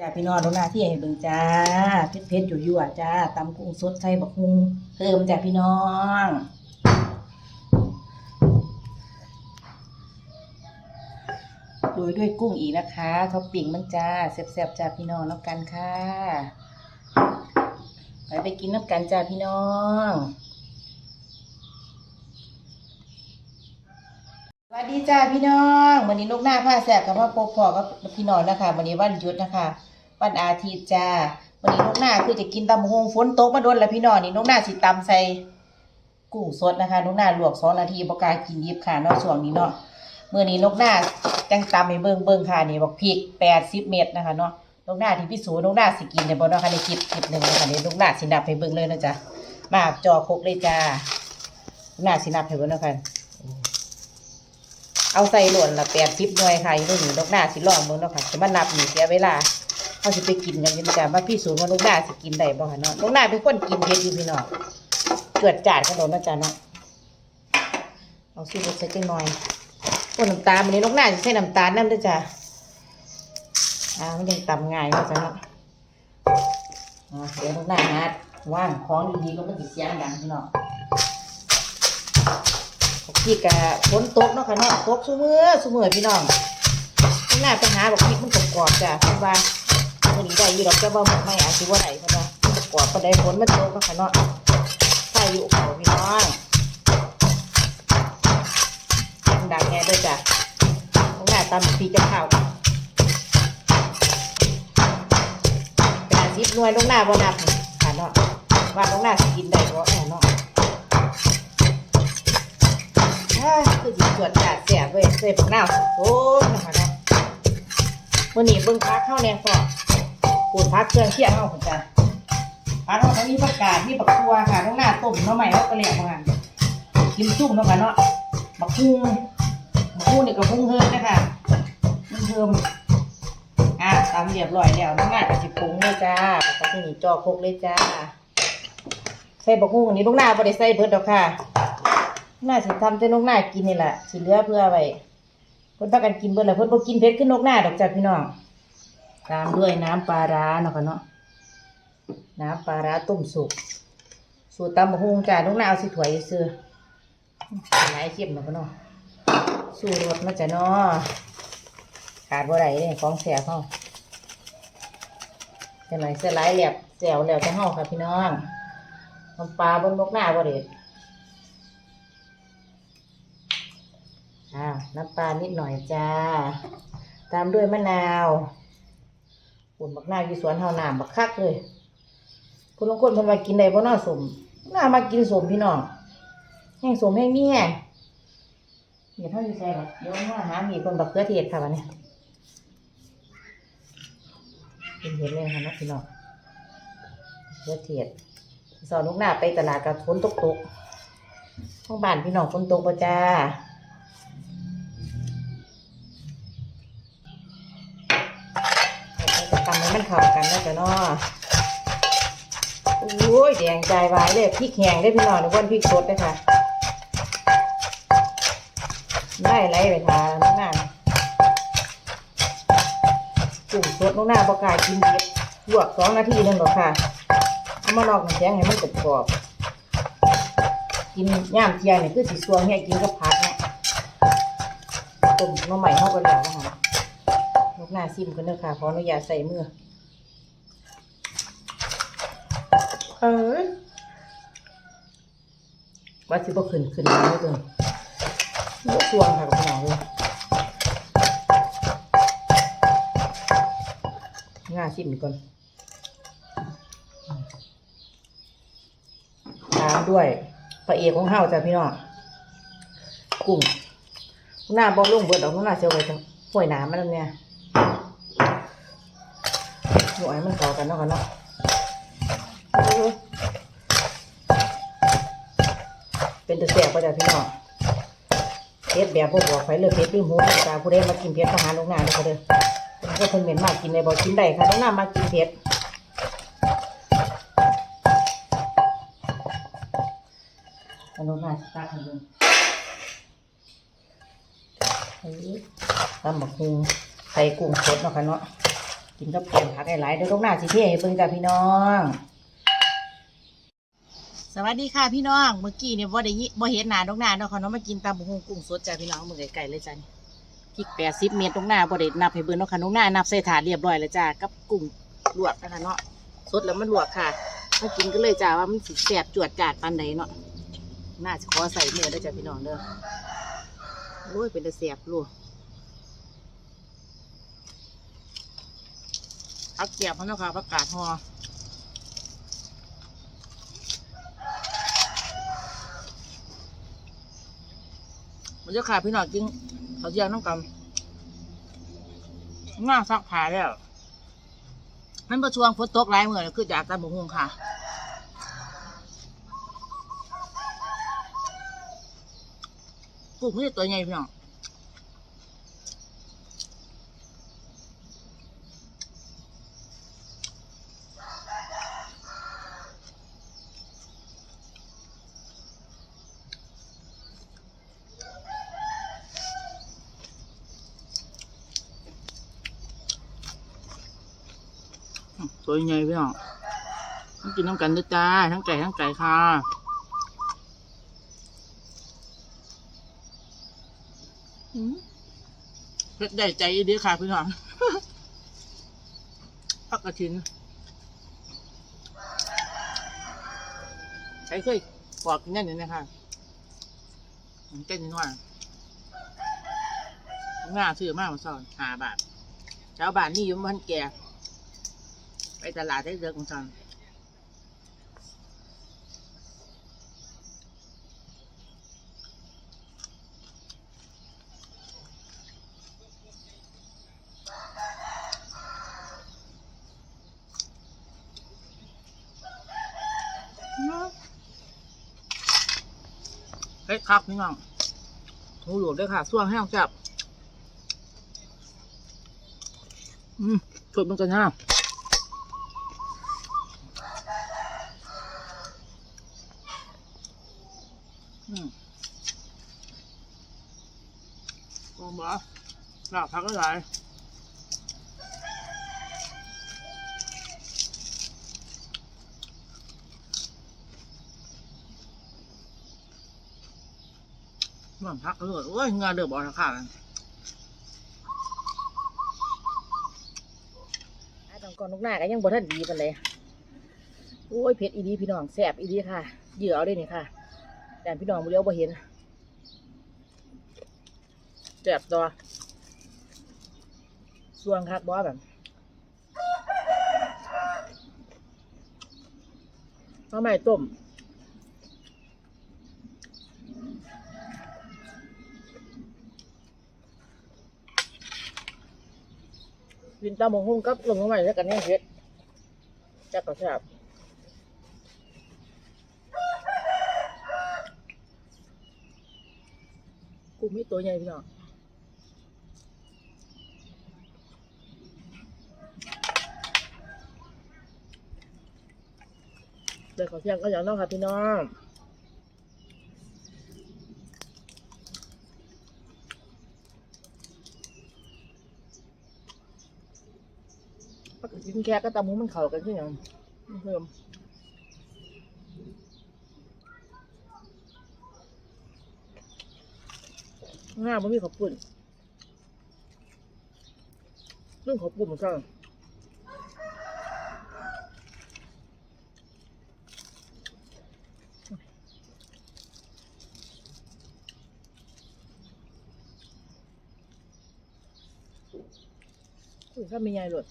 จ้าพี่น้องหน้าที่ให้เบิ่งจ้าเผ็ดเผ็ดอยู่ยั่วๆจ้าตำกุ้งสดใส่บักฮุงเพิ่มจ้าพี่น้องโดยด้วยกุ้งอีกนะคะท็อปปิ้งมันจ้าแซ่บๆจ้าพี่น้องน้ำกันค่ะไปไปกินน้ำกันจ้าพี่น้อง วัสดีจ้าพี่น้องวันนี้ลูกหน้าผ้าแสบกับว่าโปกพอกับพี่น้องนะคะวันนี้วันหยุดนะคะ วันอาทิตย์จ้าวันนี้ลูกหน้าคือจะกินตำบักหงฝนตกมาโดนแล้วพี่น้องนี่ลูกหน้าสิตำใส่กุ้งสดนะคะลูกหน้าลวกสองนาทีประกากินยิบค่ะเนอกช่วงนี้เนาะเมื่อนี้ลูกหน้าจังตำให้เบิ่งเบิ่งค่ะนี่บอกพริกแปดสิบเม็ดนะคะเนาะลูกหน้าที่พี่สูลูกหน้าสิกินในบ่เนะค่ะในคลิปคลิปหนึ่งนะคะนี่ลูกหน้าสินับให้เบิ่งเลยนะจ๊ะมาจอครกเลยจ้าลูกหน้าสินับให้เบิ่งนะค่ะ เอาใส่หล่นละแปดสิบหน่วยค่ะอยู่ตรงนี้นกหน้าสิลองเบิ่งเนาะค่ะจะมานับนี่เสียเวลาเขาสิไปกินกันอยังจะมาพี่สูจน์ว่านกหน้าสิกินได้บ่ค่ะเนาะนกหน้าเป็นคนกินเผ็ดอยู่พี่น้องเกิดจาดขนมนะจ๊ะเนาะเอาซีรสใส่จังหน่อยโอ้น้ำตาลวันนี้นกหน้าจะใส่น้ำตาลน้ำด้วยจ้ะอ่ามันยังตำง่ายนะจ๊ะเนาะอ่าเดี๋ยวนกหน้านัดว่างของดีๆก็มันติดเสียงดังพี่น้อง พี่กะฝนตกเนาะค่ะเนาะตกซุมือซุมือพี่น้องข้างหน้าไปหาบอกพริกมันกรอบจ้ะเพราะว่าวันนี้ได้ยู่ดอกจะบ่หมดไม่อาจสิว่าไหนเพราะว่ามันกรอบปานใดฝนมันตกเนาะค่ะเนาะพายุเขาพี่น้องดังแง่ด้วยจ้ะข้างหน้าตำปีกระเพราเป็นอาชีพนวยลงหน้าบ่นับค่ะเนาะว่าลงหน้าสกินได้บ่แน่เนาะ คือสิสวดจาดเสียเว้ยใส่ผักนาวโอ้ยนะคะเนาะวันนี้เบิ่งพักเข้าแนวพอปูดพักเครื่องเคี่ยวเข้าของจ้ะพักเข้าเขามีผักกาดมีผักตัวค่ะต้องหน้าต้มเนาะใหม่แล้วก็เรียกมากินซุ่มเนาะค่ะเนาะบักฮุงบักฮุงนี่ก็ฮุงเฮิมนะคะฮุงเฮิมอะตามเรียบร้อยแล้วน้องานกับสิปรุงเลยจ้าแล้วก็ที่นี่อกคกเลยจ้าใส่บักฮุงอันนี้ลูกหน้าบ่ได้ใส่เบิดดอกค่ะ น่าสิทำแต่นกหน้ากินนี่แหละสิเหลือเพื่อไว้เพิ่นพากันกินเบิดแล้วเพิ่นบ่กินเผ็ดขึ้นนกหน้าดอกจ้ะพี่น้อง ตามด้วยน้ำปลาร้าเนาะค่ะเนาะน้ำปลาร้าต้มสุก สูตรตำบักฮุงจ้ะนกหน้าเอาสิถ้วยซื้อหลายเค็มเนาะค่ะเนาะสูตรรสมาจ้ะเนาะขาดบ่ได้เด้ของแซ่บเฮาจังไหนเสื้อหลายแหลบแซวแล้วจะเฮาค่ะพี่น้องน้ำปลาบนนกหน้าบ่เด็ด อ่าน้ำปลานิดหน่อยจ้า ตามด้วยมะนาวปุ่นบักหน้าวอยู่สวนเฮาน้ำบักคักเลยคุณลงคนเพิ่นว่ากินได้บ่น้อสมน่ามากินสมพี่น้องแห้งสมแห้งเมีแห้งเดี๋ยวเท่าอยู่ใส่หรอเดี๋ยวมาหามีคนบักเขือเทศค่ะวันนี้เป็นเห็นเลยค่ะนะพี่น้องบักเขือเทศสอนลูกหน้าไปตลาดกับฝนตกตกๆท้องบ้านพี่น้องฝนตกป่จ้า เข้ากันแล้วจ้ะเนาะโอ้ยแดงใจไวายเลยพริกแห้งได้พี่น้องนึกว่าพริกสดเลยค่ะ ได้ไรไปทานน้องหน้าจุ่มสดน้องหน้าประกาศกินเด็ดลวกสองนาทีนึงหรอกค่ะ เอามานอกน้ำแข็งให้มันกรอบกินย่ามเทียงเนี่ยคือสีสวงให้กินกับผักเนี่ยต้มหน้ำใหม่เข้ากันแล้วนะคะนกหน้าซิมกันเนอะค่ะขออนุญาตใส่มือ เอ้ยว่าสิบ่ขึ้นขึ้นมาเลยเด้อบ่สวงค่ะกับพี่น้องเลยง่าซิมก่อนตามด้วยพระเอกของเฮาจ้ะพี่น้องกุ้งหน้าบ่ลงเบิดดอกหน้าเสียวไว้จังห้วยน้ำมันเนี่ยหน่วยมันเข้ากันเนาะกันเนาะ เป็นตัวแสบก็จะพี่น้องเพชรแบบพวกบอกไฟเลยเพชรที่หูตาผู้ใดมากินเพชรทหารโรงงานเลยค่ะเด้อมันก็เพิ่นเหม็นมากกินในบ่กินได้ค่ะต้องน้ามากินเพชรอันนู้นน่าสตาร์ทให้เบิ่งเฮ้ยตำบักฮุงไข่กุ้งสดเนาะค่ะเนาะกินกับแกงผักหลายๆเดี๋ยวลูกหน้าสิเทให้เบิ่งจ้าพี่น้อง สวัสดีค่ะพี่น้องเมื่อกี้เนี่ยบ่ได้ยิบ่เห็นหน้าดอกหน้าเนาะเขาเนาะมากินตำบักหุ่งกุ้งสดจ้าพี่น้องมือไก่ๆเลยจ้านี่พริกแปดสิบเม็ดดอกหน้าบ่ได้นับให้เบิ่งเนาะค่ะดอกหน้านับใส่ถาดเรียบร้อยแล้วจ้ากับกุ้งลวกนะคะเนาะสดแล้วมันลวกค่ะมากินกันเลยจ้าว่ามันสิแซ่บจวดจาดปานใดเนาะน่าจะขอใส่เนื้อได้จ้าพี่น้องเด้อโอ้ยเป็นตาแซ่บลูกผักเกียบพะเนาะค่ะผักกาดหอ มันจะขาดพี่หน่อยจริงเขาเจียงน้ำกำง่าซักผ้าแล้วมันประชวงฝนตกหลายเมื่อเลยคือจากตาบุหงค่ะกุ้งนี่ตัวใหญ่พี่น้องอืม ตัวใหญ่พี่น้องต้องกินน้ำกันด้วยจ้า ทั้งไก่ทั้งไก่ค่ะอืมเผ็ดได้ใจดีค่ะพี่น้องพักกระชินใครเคยปอกกินนั่นนี่นะคะผมเต้นนิดหน่อยง่าซื้อมากมาสอนหาบาทชาวบ้านนี่อยุ่มันแก่ ไปตลาดได้เดือนของฉันเฮ้ยครับพี่น้องหูหลวกด้วยค่ะส่วงให้ออกจับ อืมสดเหมือนกันนะ อืม ลองบ่ลาพักก็ได้มันพักก็เลยโอ้ยเงาเดือบออกราคากันตอนก่อนลูกหน้าก็ยังบ่ทันดีปานเลย โอ้ยเผ็ดอีดีพี่น้องแซ่บอีดีค่ะ เหยื่อเอาได้นี่ค่ะ แต่พี่น้องเลี้ยวบ่เห็นแจบตัวส่วงคักบอแบบข้าวใหม่ต้มกินตำบักหุ่งกับลงข้าวใหม่แล้วกันแน่เผ็ดจักก็แซ่บ กุ้ง มีตัวใหญ่พี่น้องเดี๋ยวขอเที่ยงก็อย่างน้องค่ะพี่น้องปกติกินแค่ก็ตำหมูมันเข่ากันขึ้นอหย่างเพิ่ม ง่ายมันมีขอบปุ่นเรื่องขอบปุ่นเหมือนกันคุยข้ามีไงหลด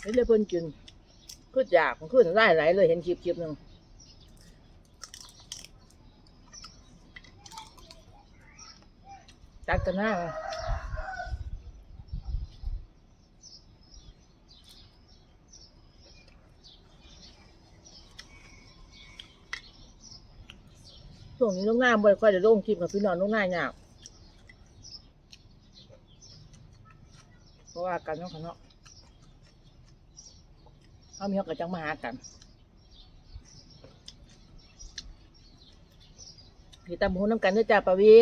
เห็นเลยเพิ่นกินคืออยากมันคือได้ไหลเลยเห็นคลิปคลิปหนึ่งจัดกันหน้าช่วงนี้ลูกหน้าบ่อยค่อยจะลงคลิปกับพี่น้องลูกหน้าเนี่ยากเพราะว่ากันนาะค่ะเนาะ ข้าวมีเขาก็จังมาหากันพี่ตามูน้ำกันด้วยจ้าปะวี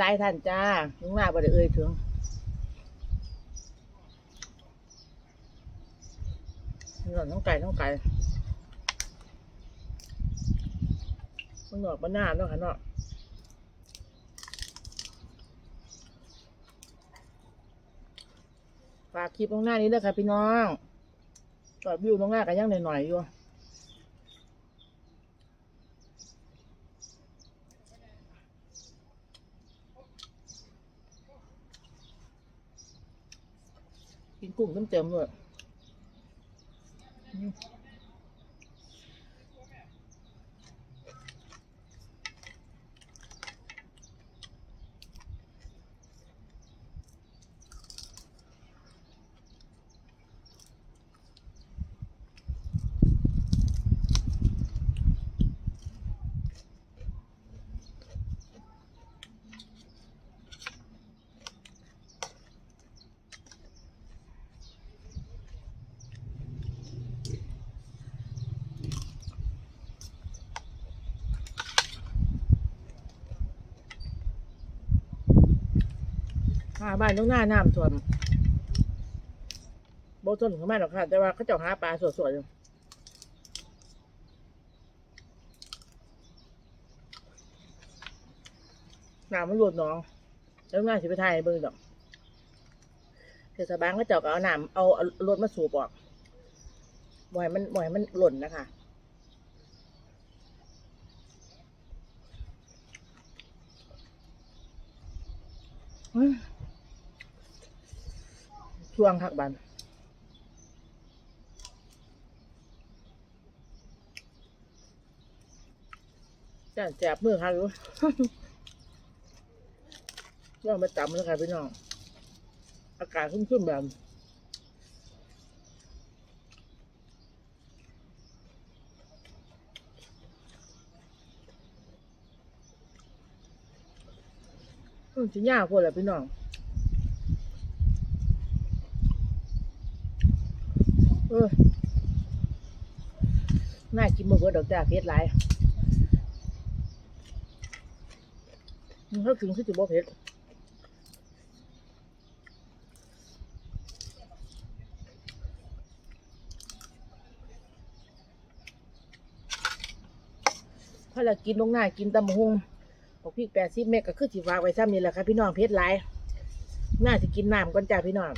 หลายๆท่านจ้าลุงมาบ่ไดเอ่ยถึงหน่อนน้องไก่น้องไก่มันหนอกมันหน้าแล้วค่ะเนาะฝากคลิปตรงหน้านี้ด้วยค่ะพี่น้อง ตอวิวตรงหน้ากันยังหน่อยๆอยู่กินกุ้งเต็มๆเลย หาบ้านตรงหน้าน้ำท่วมโบต้นของแม่หรอกค่ะ แต่ว่าเขาเจ้าหาปลาสดๆอยู่น้ำมันหลุดหน้อง แล้วงาสิไปถ่ายเบิ่งดอกเทศบาลก็เจ้าก็เอาน้ำเอาเอารถมาสูบออกบ่อยมันบ่อยมันหล่นนะคะอืม ช่วงคักบันจ้าแจบมือค่ะรู้ช่วงไปจับมันค่ะพี่น้อง อากาศขึ้นๆแบบอืมจะยากพวกแหละพี่น้อง เออน่ากินบ่เบิ ดดอกจ้าเผ็ดหลายมันเขาถึงคือสิบ่เผ็ดพอละกินลงหน้ากินตำหุงบอกพริกแปดสิบเมกก็คือสิฝากไว้ซ้ำนี่แหละค่ะพี่น้องเผ็ดหลายน่าจะกินน้ำก่อนจ้าพี่น้อง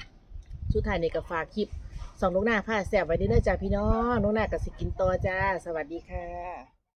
สุดท้ายนี่ก็ฝากคลิป สองลูกหน้าผ้าแสบไว้ด้วยนะจ้าพี่น้องลูกหน้ากับสิกินต่อจ้า สวัสดีค่ะ